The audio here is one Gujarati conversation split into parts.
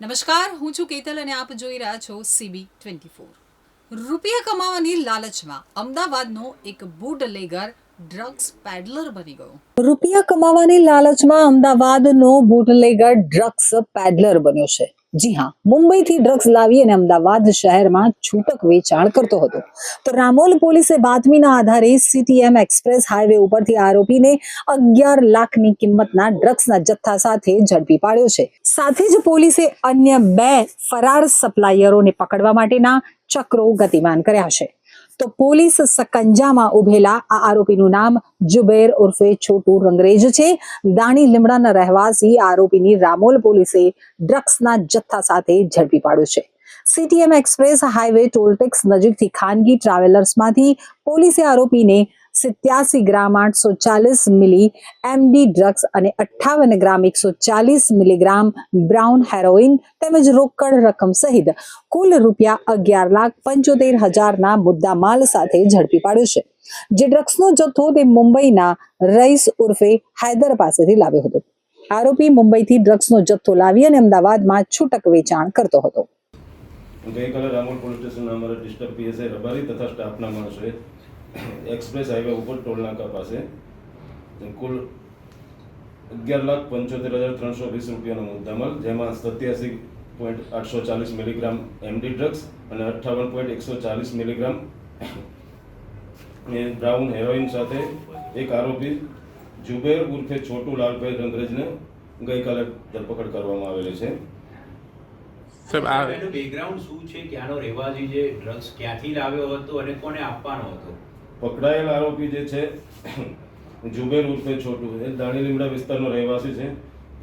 નમસ્કાર, હું છું કેતલ અને આપ જોઈ રહ્યા છો સીબી ટ્વેન્ટી ફોર. રૂપિયા કમાવાની લાલચમાં અમદાવાદનો એક બુટલેગર ડ્રગ્સ પેડલર બની ગયો. રૂપિયા કમાવાની લાલચમાં અમદાવાદનો બુટલેગર ડ્રગ્સ પેડલર બન્યો છે. જી હા, મુંબઈથી ડ્રગ્સ લાવી અને અમદાવાદ શહેરમાં છૂટક વેચાણ કરતો હતો. તો રામોલ પોલીસે બાતમીના આધારે સીટીએમ એક્સપ્રેસ હાઈવે ઉપરથી આરોપીને અગિયાર લાખની કિંમતના ડ્રગ્સના જથ્થા સાથે ઝડપી પાડ્યો છે. સાથે જ પોલીસે અન્ય બે ફરાર સપ્લાયરોને પકડવા માટેના ચક્રો ગતિમાન કર્યા છે. તો પોલીસ સકંજામાં ઉભેલા આ આરોપીનું નામ જુબેર ઉર્ફે છોટુ રંગરેજ છે. દાણી લીમડાના રહેવાસી આરોપીની રામોલ પોલીસે ડ્રગ્સના જથ્થા સાથે ઝડપી પાડ્યો છે. સીટીએમ એક્સપ્રેસ હાઈવે ટોલટેક્સ નજીકથી ખાનગી ટ્રાવેલર્સમાંથી પોલીસે આરોપીને સિત્યાસી ગ્રામ આઠસો ચાલીસ મિલી એમડી ડ્રગ્સ અને અઠ્ઠાવન ગ્રામ એકસો ચાલીસ મિલીગ્રામ બ્રાઉન હેરોઇન તેમજ રોકડ રકમ સહિત કુલ રૂપિયા અગિયાર લાખ પંચોતેર હજારના મુદ્દા માલ સાથે ઝડપી પાડ્યો છે. જે ડ્રગ્સનો જથ્થો તે મુંબઈના રઈસ ઉર્ફે હૈદર પાસેથી લાવ્યો હતો. આરોપી મુંબઈથી ડ્રગ્સનો જથ્થો લાવી અને અમદાવાદમાં છૂટક વેચાણ કરતો હતો. ગઈકાલે રામોલ પોલીસ સ્ટેશન અમારા ડિસ્ટર્બ પીએસઆઈ રબારી તથા સ્ટાફના માણસોએ એક્સપ્રેસ હાઈવે ઉપર ટોલનાકા પાસે. કુલ અગિયાર લાખ પંચોતેર હજાર ત્રણસો વીસ રૂપિયાનો મુદ્દામાલ જેમાં સત્યાસી પોઈન્ટ આઠસો ચાલીસ મિલીગ્રામ એમડી ડ્રગ્સ અને અઠ્ઠાવન પોઈન્ટ એકસો ચાલીસ મિલીગ્રામ બ્રાઉન હેરોઇન સાથે એક આરોપી જુબેર ઉર્ફે છોટુ લાલભાઈ રંગરેજને ગઈકાલે ધરપકડ કરવામાં આવેલી છે. સાહેબ આ બેકગ્રાઉન્ડ શું છે? ક્યાંનો રહેવાસી છે? ડ્રગ્સ ક્યાંથી લાવ્યો હતો અને કોને આપવાનો હતો? પકડાયેલ આરોપી જે છે જુબેર ઉર્ફે છોટુ, એ દાણી લીમડા વિસ્તારનો રહેવાસી છે.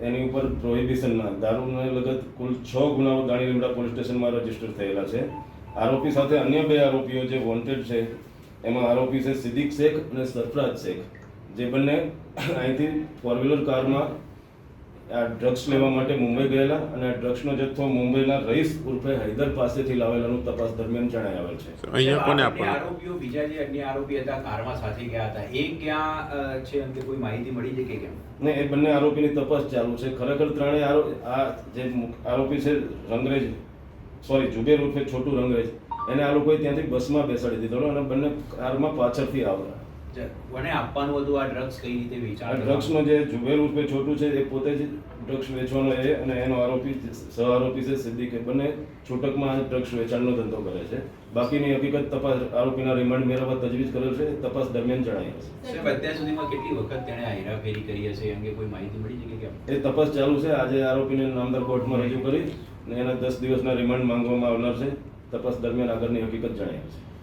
એની ઉપર પ્રોહિબિશનના દારૂને લગત કુલ છ ગુનાઓ દાણી લીમડા પોલીસ સ્ટેશનમાં રજિસ્ટર થયેલા છે. આરોપી સાથે અન્ય બે આરોપીઓ જે વોન્ટેડ છે, એમાં આરોપી છે સિદ્દીક શેખ અને સરફરાજ શેખ. જે બંને અહીંથી ફોર વ્હીલર કારમાં આ ડ્રગ્સ લેવા માટે મુંબઈ ગયેલા અને આ ડ્રગ્સનો જથ્થો મુંબઈના રઈસ ઉર્ફે હૈદર પાસેથી લાવેલાનું તપાસ દરમિયાન જણાઈ આવેલ છે. અહીંયા કોને આ આરોપીઓ બીજા જે અન્ય આરોપી હતા કારમાં સાથે ગયા હતા. એ ક્યાં છે અંગે કોઈ માહિતી મળી છે કે કેમ? ને એ બંને આરોપીની તપાસ ચાલુ છે. ખરેખર ત્રણેય આ જે આરોપી છે રંગરેજ સોરી જુબેર ઉર્ફે છોટું રંગરેજ એને આ લોકોએ ત્યાંથી બસમાં બેસાડી દીધો અને બંને કારમાં પાછળથી આવતા. કોને આપવાનું હતું આ ડ્રગ્સ કઈ રીતે વેચાણ ડ્રગ્સનો જે જુબેર ઉર્ફે છોટું છે એ પોતે જ ડ્રગ્સ વેચવાનો છે અને એનો આરોપી સહ આરોપી છે સિદ્દીક. બંને છૂટકમાં ડ્રગ્સ વેચાણનો ધંધો કરે છે. બાકીની હકીકત તપાસ આરોપીના રિમાન્ડ મેળવવા તજવીજ કરેલ છે. તપાસ દરમિયાન જણાય છે. અત્યાર સુધીમાં કેટલી વખત તેણે આ હેરાફેરી કરી હશે? અંગે કોઈ માહિતી મળી છે કે કેમ? એ તપાસ ચાલુ છે. આજે આરોપીને નામદાર કોર્ટમાં રજૂ કરી અને એના દસ દિવસના રિમાન્ડ માંગવામાં આવનાર છે. તપાસ દરમિયાન આગળની હકીકત જણાય આવશે